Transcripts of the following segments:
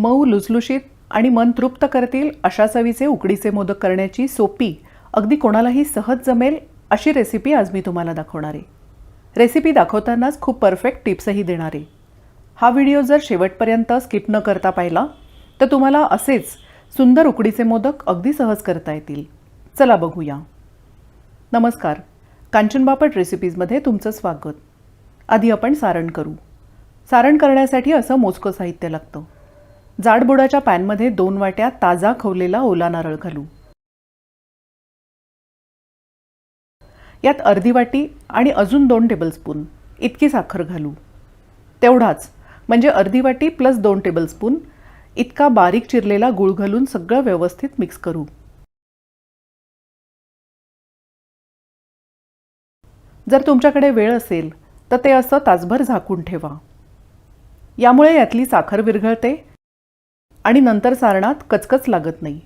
मऊ लुसलुशीत आणि मन तृप्त करतील अशा चवीचे उकडीचे मोदक करण्याची सोपी अगदी कोणालाही सहज जमेल अशी रेसिपी आज मी तुम्हाला दाखवणार. आहे रेसिपी दाखवतानाच खूप परफेक्ट टिप्सही देणार. आहे हा व्हिडिओ जर शेवटपर्यंत स्किप न करता पाहिला तर तुम्हाला असेच सुंदर उकडीचे मोदक अगदी सहज करता येतील. चला बघूया. नमस्कार. कांचन बापट रेसिपीजमध्ये तुमचं स्वागत. आधी आपण सारण करू. सारण करण्यासाठी असं मोजकं साहित्य लागतं. जाडबुडाच्या पॅनमध्ये दोन वाट्या ताजा खवलेला ओला नारळ घालू. यात अर्धी वाटी आणि अजून दोन टेबलस्पून इतकी साखर घालू. तेवढाच म्हणजे अर्धी वाटी प्लस दोन टेबलस्पून इतका बारीक चिरलेला गूळ घालून सगळं व्यवस्थित मिक्स करू. जर तुमच्याकडे वेळ असेल तर ते असं तासभर झाकून ठेवा. यामुळे यातली साखर विरघळते आणि नंतर सारणात कचकच लागत नाही.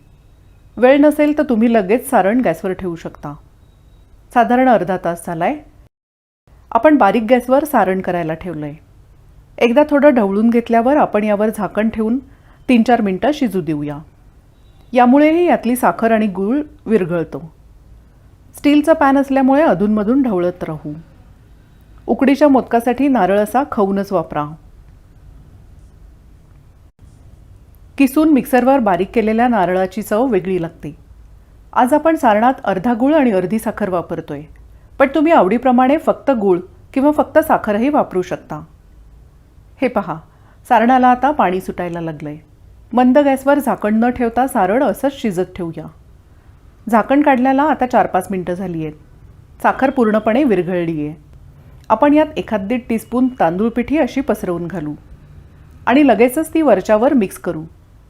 वेळ नसेल तर तुम्ही लगेच सारण गॅसवर ठेवू शकता. साधारण अर्धा तास झाला आहे आपण बारीक गॅसवर सारण करायला ठेवलं आहे एकदा थोडं ढवळून घेतल्यावर आपण यावर झाकण ठेवून तीन चार मिनटं शिजू देऊया. यामुळेही यातली साखर आणि गूळ विरघळतो. स्टीलचं पॅन असल्यामुळे अधूनमधून ढवळत राहू. उकडीच्या मोदकासाठी नारळ असा खवूनच वापरा. किसून मिक्सरवर बारीक केलेल्या नारळाची चव वेगळी लागते. आज आपण सारणात अर्धा गूळ आणि अर्धी साखर वापरतोय. पण तुम्ही आवडीप्रमाणे फक्त गूळ किंवा फक्त साखरही वापरू शकता. हे पहा सारणाला आता पाणी सुटायला लागलंय. मंद गॅसवर झाकण न ठेवता सारण असंच शिजत ठेवूया. झाकण काढल्याला आता चार पाच मिनटं झाली आहेत साखर पूर्णपणे विरघळली आहे आपण यात एखाद दीड टीस्पून तांदूळ पिठी अशी पसरवून घालू. आणि लगेचच ती वरच्यावर मिक्स करू.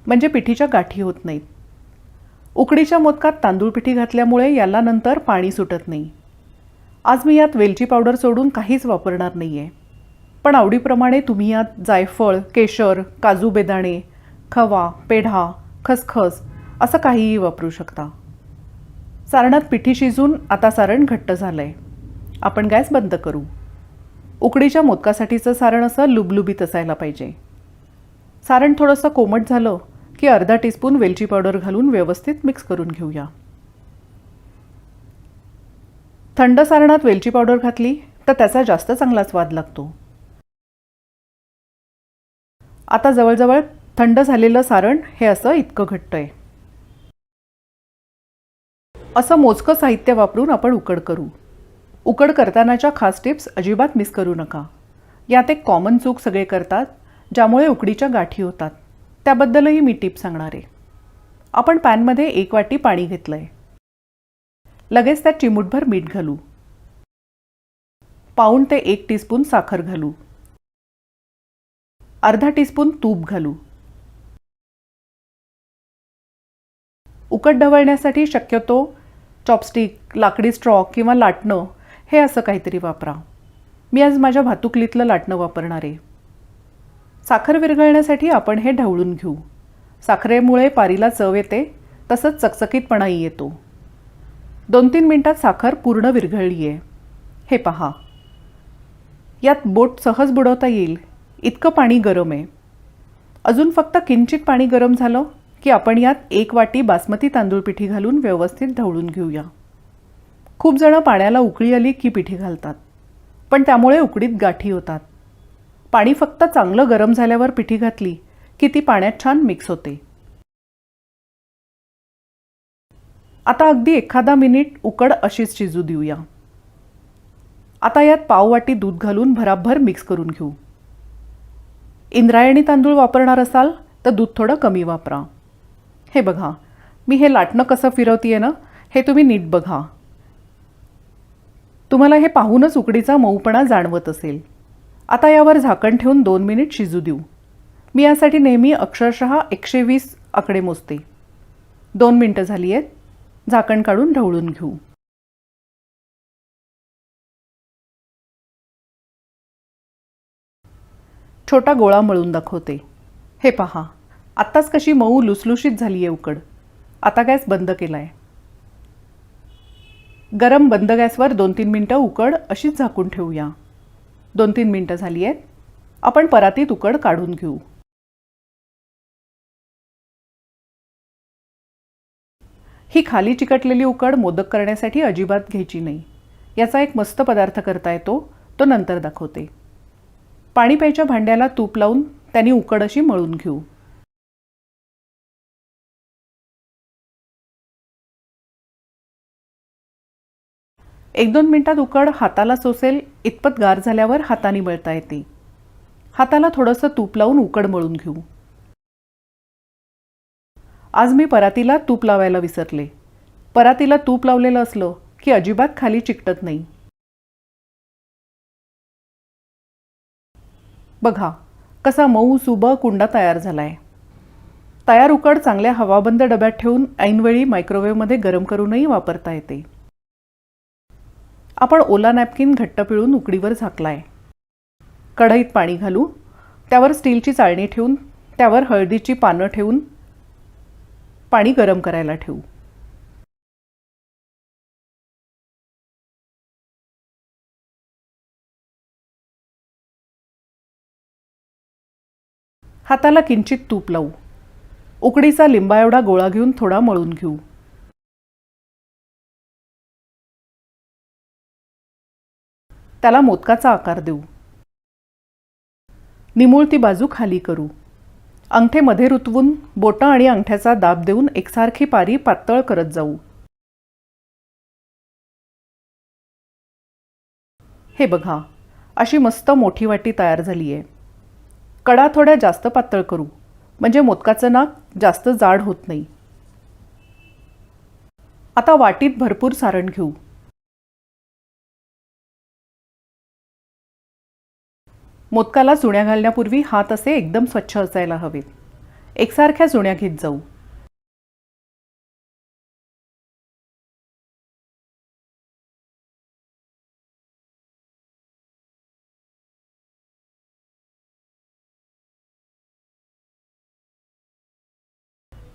म्हणजे पिठीच्या गाठी होत नाहीत. उकडीच्या मोदकात तांदूळ पिठी घातल्यामुळे याला नंतर पाणी सुटत नाही. आज मी यात वेलची पावडर सोडून काहीच वापरणार नाही आहे पण आवडीप्रमाणे तुम्ही यात जायफळ केशर काजू बेदाणे खवा पेढा खसखस असं काहीही वापरू शकता. सारणात पिठी शिजून आता सारण घट्ट झालं आहे आपण गॅस बंद करू. उकडीच्या मोदकासाठीचं सारण असं लुबलुबीत असायला पाहिजे. सारण थोडंसं कोमट झालं की अर्धा टीस्पून वेलची पावडर घालून व्यवस्थित मिक्स करून घेऊया. थंड सारणात वेलची पावडर घातली तर त्याचा जास्त चांगला स्वाद लागतो. आता जवळजवळ थंड झालेलं सारण हे असं इतकं घट्ट आहे असं मोजकं साहित्य वापरून आपण उकड करू. उकड करतानाच्या खास टिप्स अजिबात मिस करू नका. यात एक कॉमन चूक सगळे करतात ज्यामुळे उकडीच्या गाठी होतात. त्याबद्दलही मी टिप सांगणार आहे. आपण पॅनमध्ये एक वाटी पाणी घेतलं आहे लगेच त्यात चिमूटभर मीठ घालू. पाऊण ते एक टीस्पून साखर घालू. अर्धा टीस्पून तूप घालू. उकट ढवळण्यासाठी शक्यतो चॉपस्टिक लाकडी स्ट्रॉ किंवा लाटणं हे असं काहीतरी वापरा. मी आज माझ्या भातुकलीतलं लाटणं वापरणार आहे. साखर विरघळण्यासाठी आपण हे ढवळून घेऊ. साखरेमुळे पारीला चव येते तसंच चकचकीतपणाही येतो. दोन तीन मिनटात साखर पूर्ण विरघळली आहे हे पहा. यात बोट सहज बुडवता येईल. इतकं पाणी गरम आहे. अजून फक्त किंचित पाणी गरम झालं की आपण यात एक वाटी बासमती तांदूळ पिठी घालून व्यवस्थित ढवळून घेऊया. खूप जणं पाण्याला उकळी आली की पिठी घालतात. पण त्यामुळे उकडीत गाठी होतात. पाणी फक्त चांगलं गरम झाल्यावर पिठी घातली की ती पाण्यात छान मिक्स होते. आता अगदी एखादा मिनिट उकड अशीच शिजू देऊया. आता यात पाववाटी दूध घालून भराभर मिक्स करून घेऊ. इंद्रायणी तांदूळ वापरणार असाल तर दूध थोडं कमी वापरा. हे बघा मी हे लाटणं कसं फिरवतीये ना हे तुम्ही नीट बघा. तुम्हाला हे पाहूनच उकडीचा मऊपणा जाणवत असेल. आता यावर झाकण ठेवून दोन मिनिट शिजू देऊ. मी यासाठी नेहमी अक्षरशः एकशे वीस आकडे मोजते. दोन मिनटं झाली आहेत. झाकण काढून ढवळून घेऊ. छोटा गोळा मळून दाखवते. हे पहा. आत्ताच कशी मऊ लुसलुशीत झाली आहे उकड. आता गॅस बंद केला आहे गरम बंद गॅसवर दोन तीन मिनटं उकड अशीच झाकून ठेवूया. दोन तीन मिनटं झाली आहेत. आपण परातीत उकड काढून घेऊ. ही खाली चिकटलेली उकड मोदक करण्यासाठी अजिबात घ्यायची नाही. याचा एक मस्त पदार्थ करता येतो तो नंतर दाखवते. पाणी प्यायच्या भांड्याला तूप लावून त्यांनी उकड अशी मळून घेऊ. एक दोन मिनिटात उकड हाताला सोसेल इतपत गार झाल्यावर हाताने मळता येते. हाताला थोडंसं तूप लावून उकड मळून घेऊ. आज मी परातीला तूप लावायला विसरले. परातीला तूप लावलेलं असलं की अजिबात खाली चिकटत नाही. बघा कसा मऊ सुबह कुंडा तयार झालाय. तयार उकड चांगल्या हवाबंद डब्यात ठेवून ऐनवेळी मायक्रोवेव्हमध्ये गरम करूनही वापरता येते. आपण ओला नॅपकिन घट्ट पिळून उकडीवर झाकलाय. कढईत पाणी घालू त्यावर स्टीलची चाळणी ठेवून त्यावर हळदीची पानं ठेवून पाणी गरम करायला ठेवू. हाताला किंचित तूप लावू. उकडीचा लिंबा एवढा गोळा घेऊन थोडा मळून घेऊ. त्याला मोदकाचा आकार देऊ. निमुळती बाजू खाली करू. अंगठे मध्ये रुतवून बोटं आणि अंगठ्याचा दाब देऊन एकसारखी पारी पातळ करत जाऊ. हे बघा अशी मस्त मोठी वाटी तयार झाली आहे कडा थोड्या जास्त पातळ करू म्हणजे मोदकाचं नाक जास्त जाड होत नाही. आता वाटीत भरपूर सारण घेऊ. मोदकाला चुण्या घालण्यापूर्वी हात असे एकदम स्वच्छ असायला हवेत. एकसारख्या चुण्या घेत जाऊ.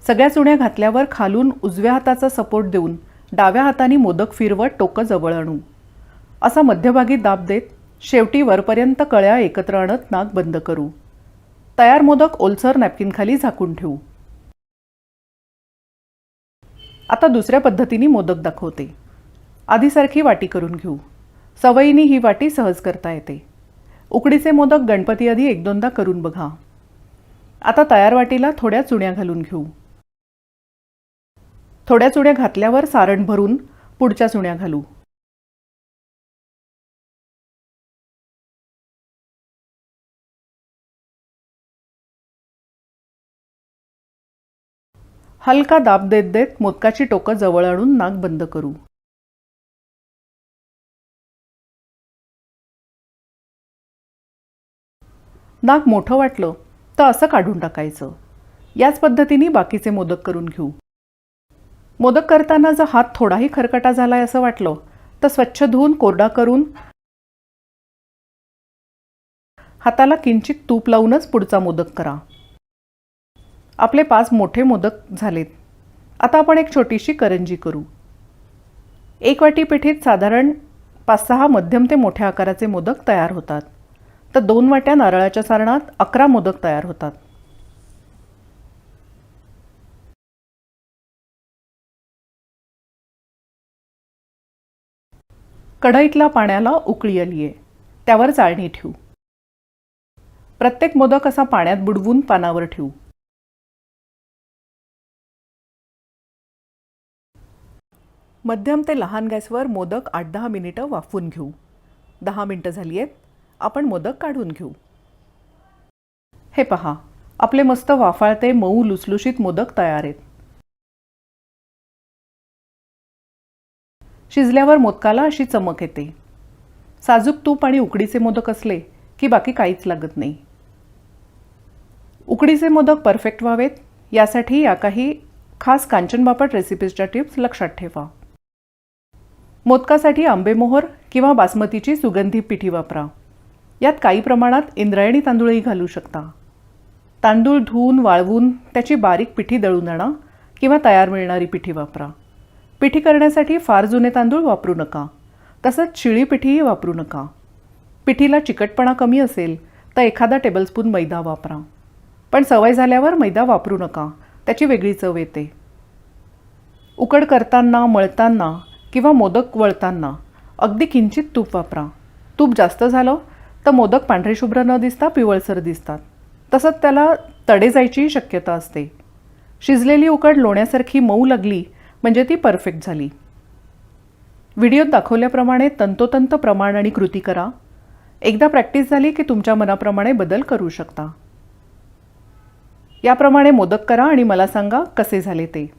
सगळ्या चुण्या घातल्यावर खालून उजव्या हाताचा सपोर्ट देऊन डाव्या हाताने मोदक फिरवत टोकं जवळ आणू. असा मध्यभागी दाब देत शेवटी वरपर्यंत कळ्या एकत्र आणत नाक बंद करू. तयार मोदक ओलसर नॅपकिनखाली झाकून ठेवू. आता दुसऱ्या पद्धतीने मोदक दाखवते. आधीसारखी वाटी करून घेऊ. सवयीने ही वाटी सहज करता येते. उकडीचे मोदक गणपती आधी एक दोनदा करून बघा. आता तयार वाटीला थोड्या चुण्या घालून घेऊ. थोड्या चुण्या घातल्यावर सारण भरून पुढच्या चुण्या घालू. हलका दाब देत देत मोदकाची टोकं जवळ आणून नाक बंद करू. नाक मोठं वाटलं तर असं काढून टाकायचं. याच पद्धतीने बाकीचे मोदक करून घेऊ. मोदक करताना जर हात थोडाही खरकटा झालाय असं वाटलं तर स्वच्छ धुवून कोरडा करून हाताला किंचित तूप लावूनच पुढचा मोदक करा. आपले पाच मोठे मोदक झालेत. आता आपण एक छोटीशी करंजी करू. एक वाटी पिठीत साधारण पाच सहा मध्यम ते मोठ्या आकाराचे मोदक तयार होतात. तर दोन वाट्या नारळाच्या सारणात अकरा मोदक तयार होतात. कढईतला पाण्याला उकळी आली आहे त्यावर चाळणी ठेवू. प्रत्येक मोदक असा पाण्यात बुडवून पानावर ठेवू. मध्यम ते लहान गॅसवर मोदक आठ दहा मिनिटं वाफवून घेऊ. दहा मिनिटं झाली आहेत. आपण मोदक काढून घेऊ. हे पहा आपले मस्त वाफाळते मऊ लुसलुशीत मोदक तयार आहेत. शिजल्यावर मोदकाला अशी चमक येते. साजूक तूप आणि उकडीचे मोदक असले की बाकी काहीच लागत नाही. उकडीचे मोदक परफेक्ट व्हावेत यासाठी या काही खास कांचन बापट रेसिपीजच्या टिप्स लक्षात ठेवा. मोदकासाठी आंबेमोहर किंवा बासमतीची सुगंधी पिठी वापरा. यात काही प्रमाणात इंद्रायणी तांदूळही घालू शकता. तांदूळ धुवून वाळवून त्याची बारीक पिठी दळून आणा किंवा तयार मिळणारी पिठी वापरा. पिठी करण्यासाठी फार जुने तांदूळ वापरू नका. तसंच शिळी पिठीही वापरू नका. पिठीला चिकटपणा कमी असेल तर एखादा टेबलस्पून मैदा वापरा. पण सवय झाल्यावर मैदा वापरू नका. त्याची वेगळी चव येते. उकड करताना मळताना किंवा मोदक वळताना अगदी किंचित तूप वापरा. तूप जास्त झालं तर मोदक पांढरे शुभ्र न दिसता पिवळसर दिसतात. तसंच त्याला तडे जायचीही शक्यता असते. शिजलेली उकड लोण्यासारखी मऊ लागली म्हणजे ती परफेक्ट झाली. व्हिडिओत दाखवल्याप्रमाणे तंतोतंत प्रमाण आणि कृती करा. एकदा प्रॅक्टिस झाली की तुमच्या मनाप्रमाणे बदल करू शकता. याप्रमाणे मोदक करा आणि मला सांगा कसे झाले ते.